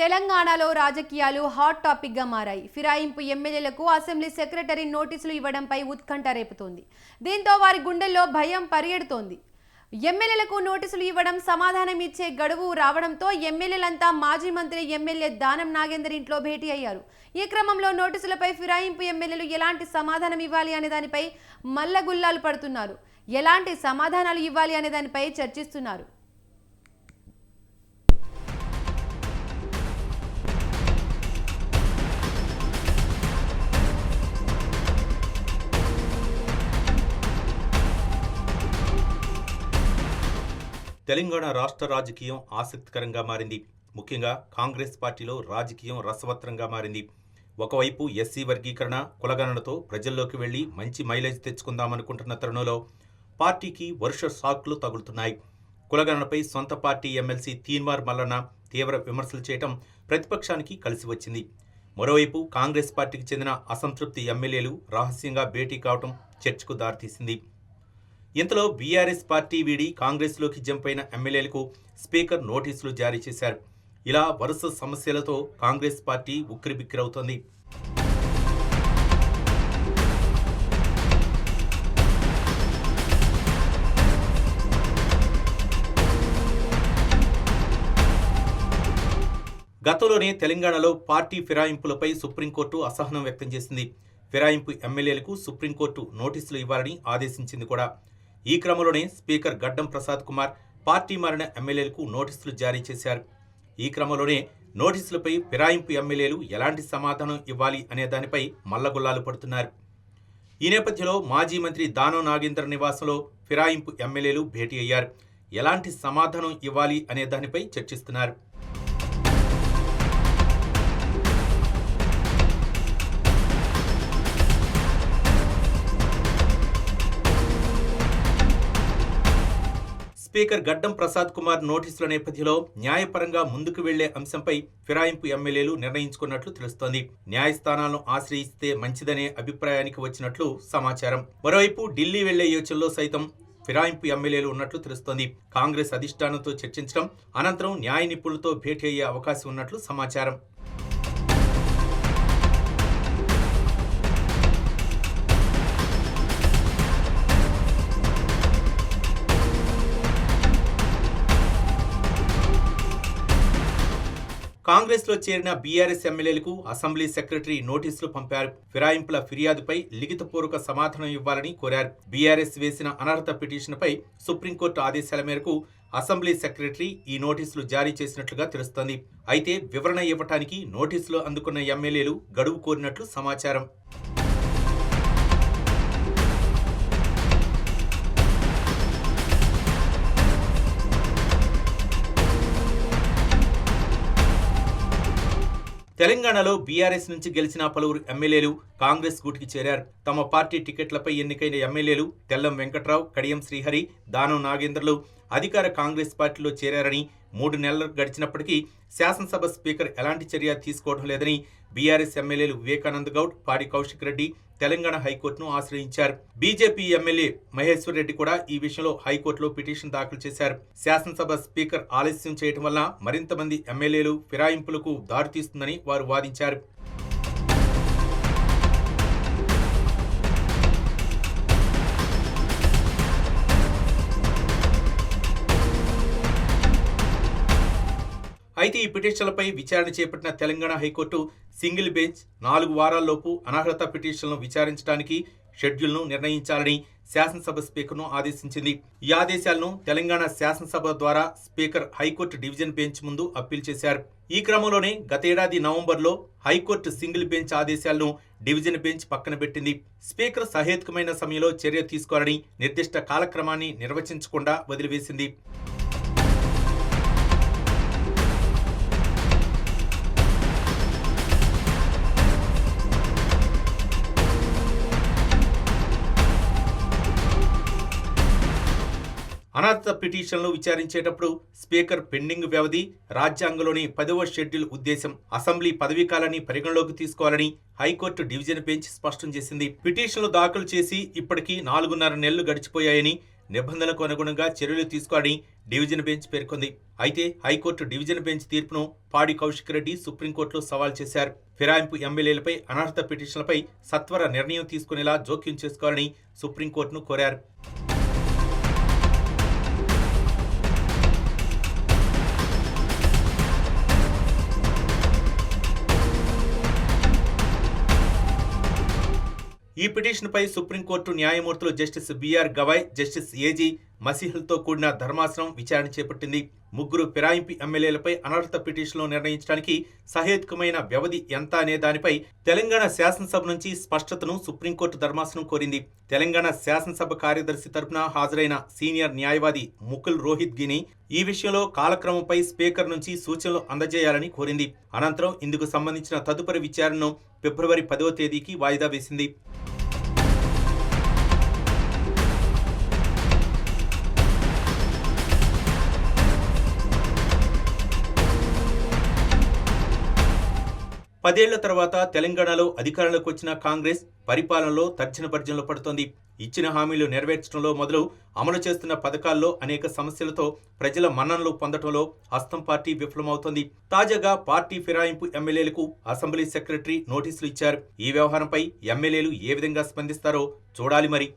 తెలంగాణలో రాజకీయాలు హాట్ టాపిక్గా మారాయి. ఫిరాయింపు ఎమ్మెల్యేలకు అసెంబ్లీ సెక్రటరీ నోటీసులు ఇవ్వడంపై ఉత్కంఠ రేపుతోంది. దీంతో వారి గుండెల్లో భయం పరిగెడుతోంది. ఎమ్మెల్యేలకు నోటీసులు ఇవ్వడం సమాధానం ఇచ్చే గడువు రావడంతో ఎమ్మెల్యేలంతా మాజీ మంత్రి ఎమ్మెల్యే దానం నాగేందర్ ఇంట్లో భేటీ అయ్యారు. ఈ క్రమంలో నోటీసులపై ఫిరాయింపు ఎమ్మెల్యేలు ఎలాంటి సమాధానం ఇవ్వాలి అనే దానిపై మల్లగుల్లాలు పడుతున్నారు. ఎలాంటి సమాధానాలు ఇవ్వాలి అనే దానిపై చర్చిస్తున్నారు. తెలంగాణ రాష్ట్ర రాజకీయం ఆసక్తికరంగా మారింది. ముఖ్యంగా కాంగ్రెస్ పార్టీలో రాజకీయం రసవత్రంగా మారింది. ఒకవైపు ఎస్సీ వర్గీకరణ కులగణనతో ప్రజల్లోకి వెళ్ళి మంచి మైలేజ్ తెచ్చుకుందామనుకుంటున్న తరుణంలో పార్టీకి వరుష షాక్లు తగులుతున్నాయి. కులగణనపై సొంత పార్టీ ఎమ్మెల్సీ తీన్వార్ మల్లన్న తీవ్ర విమర్శలు చేయటం ప్రతిపక్షానికి కలిసి వచ్చింది. మరోవైపు కాంగ్రెస్ పార్టీకి చెందిన అసంతృప్తి ఎమ్మెల్యేలు రహస్యంగా భేటీ కావటం చర్చకు దారితీసింది. ఇంతలో బీఆర్ఎస్ పార్టీ వీడి కాంగ్రెస్లోకి జంప్ అయిన ఎమ్మెల్యేలకు స్పీకర్ నోటీసులు జారీ చేశారు. ఇలా వరుస సమస్యలతో కాంగ్రెస్ పార్టీ ఉక్కిరిబిక్కిరవుతోంది. గతంలోనే తెలంగాణలో పార్టీ ఫిరాయింపులపై సుప్రీంకోర్టు అసహనం వ్యక్తం చేసింది. ఫిరాయింపు ఎమ్మెల్యేలకు సుప్రీంకోర్టు నోటీసులు ఇవ్వాలని ఆదేశించింది కూడా. ఈ క్రమంలోనే స్పీకర్ గడ్డం ప్రసాద్ కుమార్ పార్టీ మారిన ఎమ్మెల్యేలకు నోటీసులు జారీ చేశారు. ఈ క్రమంలోనే నోటీసులపై ఫిరాయింపు ఎమ్మెల్యేలు ఎలాంటి సమాధానం ఇవ్వాలి అనే దానిపై మల్లగుల్లాలు పడుతున్నారు. ఈ నేపథ్యంలో మాజీ మంత్రి దానో నాగేందర్ నివాసంలో ఫిరాయింపు ఎమ్మెల్యేలు భేటీ అయ్యారు. ఎలాంటి సమాధానం ఇవ్వాలి అనే దానిపై చర్చిస్తున్నారు. స్పీకర్ గడ్డం ప్రసాద్ కుమార్ నోటీసుల నేపథ్యంలో న్యాయపరంగా ముందుకు వెళ్ళే అంశంపై ఫిరాయింపు ఎమ్మెల్యేలు నిర్ణయించుకున్నట్లు తెలుస్తోంది. న్యాయస్థానాలను ఆశ్రయిస్తే మంచిదనే అభిప్రాయానికి వచ్చినట్లు సమాచారం. మరోవైపు ఢిల్లీ వెళ్ళే యోచనలో సైతం ఫిరాయింపు ఎమ్మెల్యేలు ఉన్నట్లు తెలుస్తోంది. కాంగ్రెస్ అధిష్టానంతో చర్చించడం అనంతరం న్యాయ నిపుణులతో భేటీ అయ్యే అవకాశం ఉన్నట్లు సమాచారం. కాంగ్రెస్లో చేరిన బీఆర్ఎస్ ఎమ్మెల్యేలకు అసెంబ్లీ సెక్రటరీ నోటీసులు పంపారు. ఫిరాయింపుల ఫిర్యాదుపై లిఖితపూర్వక సమాధానం ఇవ్వాలని కోరారు. బీఆర్ఎస్ వేసిన అనర్హత పిటిషన్పై సుప్రీంకోర్టు ఆదేశాల మేరకు అసెంబ్లీ సెక్రటరీ ఈ నోటీసులు జారీ చేసినట్లుగా తెలుస్తోంది. అయితే వివరణ ఇవ్వటానికి నోటీసులు అందుకున్న ఎమ్మెల్యేలు గడువు కోరినట్లు సమాచారం. తెలంగాణలో బీఆర్ఎస్ నుంచి గెలిచిన పలువురు ఎమ్మెల్యేలు కాంగ్రెస్ గూటికి చేరారు. తమ పార్టీ టికెట్లపై ఎన్నికైన ఎమ్మెల్యేలు తెల్లం వెంకట్రావు కడియం శ్రీహరి దానం నాగేంద్రలు అధికార కాంగ్రెస్ పార్టీలో చేరారని మూడు నెలలు గడిచినప్పటికీ శాసనసభ స్పీకర్ ఎలాంటి చర్య తీసుకోవడం లేదని బీఆర్ఎస్ ఎమ్మెల్యేలు వివేకానంద గౌడ్ పాడి కౌశిక్ రెడ్డి తెలంగాణ హైకోర్టును ఆశ్రయించారు. బీజేపీ ఎమ్మెల్యే మహేశ్వర్ రెడ్డి కూడా ఈ విషయంలో హైకోర్టులో పిటిషన్ దాఖలు చేశారు. శాసనసభ స్పీకర్ ఆలస్యం చేయడం వల్ల మరింత మంది ఎమ్మెల్యేలు ఫిరాయింపులకు దారితీస్తుందని వారు వాదించారు. అయితే ఈ పిటిషన్లపై విచారణ చేపట్టిన తెలంగాణ హైకోర్టు సింగిల్ బెంచ్ నాలుగు వారాల్లోపు అనర్హత పిటిషన్లను విచారించడానికి షెడ్యూల్ను నిర్ణయించాలని శాసనసభ స్పీకర్ను ఆదేశించింది. ఈ ఆదేశాలను తెలంగాణ శాసనసభ ద్వారా speaker high court division bench ముందు అప్పీల్ చేశారు. ఈ క్రమంలోనే గతేడాది నవంబర్లో హైకోర్టు సింగిల్ బెంచ్ ఆదేశాలను డివిజన్ బెంచ్ పక్కన పెట్టింది. స్పీకర్ సహేతుకమైన సమయంలో చర్య తీసుకోవాలని నిర్దిష్ట కాలక్రమాన్ని నిర్వచించకుండా వదిలివేసింది. అనర్థ పిటిషన్లు విచారించేటప్పుడు స్పీకర్ పెండింగ్ వ్యవధి రాజ్యాంగంలోని పదవ షెడ్యూల్ ఉద్దేశం అసెంబ్లీ పదవీకాలాన్ని పరిగణలోకి తీసుకోవాలని హైకోర్టు డివిజన్ బెంచ్ స్పష్టం చేసింది. పిటిషన్లు దాఖలు చేసి ఇప్పటికీ నాలుగున్నర నెలలు గడిచిపోయాయని నిబంధనలకు అనుగుణంగా చర్యలు తీసుకోవాలని డివిజన్ బెంచ్ పేర్కొంది. అయితే హైకోర్టు డివిజన్ బెంచ్ తీర్పును పాడి కౌశిక్ రెడ్డి సుప్రీంకోర్టులో సవాల్ చేశారు. ఫిరాయింపు ఎమ్మెల్యేలపై అనర్హత పిటిషన్లపై సత్వర నిర్ణయం తీసుకునేలా జోక్యం చేసుకోవాలని సుప్రీంకోర్టును కోరారు. ఈ పిటిషన్పై సుప్రీంకోర్టు న్యాయమూర్తులు justice B R Gavai justice A G మసీహల్తో కూడిన ధర్మాసనం విచారణ చేపట్టింది. ముగ్గురు ఫిరాయింపు ఎమ్మెల్యేలపై అనర్హత పిటిషన్లు నిర్ణయించడానికి సహేతుకమైన వ్యవధి ఎంత అనే దానిపై తెలంగాణ శాసనసభ నుంచి స్పష్టతను సుప్రీంకోర్టు ధర్మాసనం కోరింది. తెలంగాణ శాసనసభ కార్యదర్శి తరపున హాజరైన సీనియర్ న్యాయవాది ముకుల్ రోహిత్ గిని ఈ విషయంలో కాలక్రమంపై స్పీకర్ నుంచి సూచనలు అందజేయాలని కోరింది. అనంతరం ఇందుకు సంబంధించిన తదుపరి విచారణను ఫిబ్రవరి పదవ తేదీకి వాయిదా వేసింది. పదేళ్ళ తర్వాత తెలంగాణలో అధికారంలోకి వచ్చిన కాంగ్రెస్ పరిపాలనలో తర్జన భర్జనలు పడుతోంది. ఇచ్చిన హామీలు నెరవేర్చడంలో మొదలు అమలు చేస్తున్న పథకాల్లో అనేక సమస్యలతో ప్రజల మన్ననలు పొందడంలో హస్తం పార్టీ విఫలమవుతోంది. తాజాగా పార్టీ ఫిరాయింపు ఎమ్మెల్యేలకు అసెంబ్లీ సెక్రటరీ నోటీసులు ఇచ్చారు. ఈ వ్యవహారంపై ఎమ్మెల్యేలు ఏ విధంగా స్పందిస్తారో చూడాలి మరి.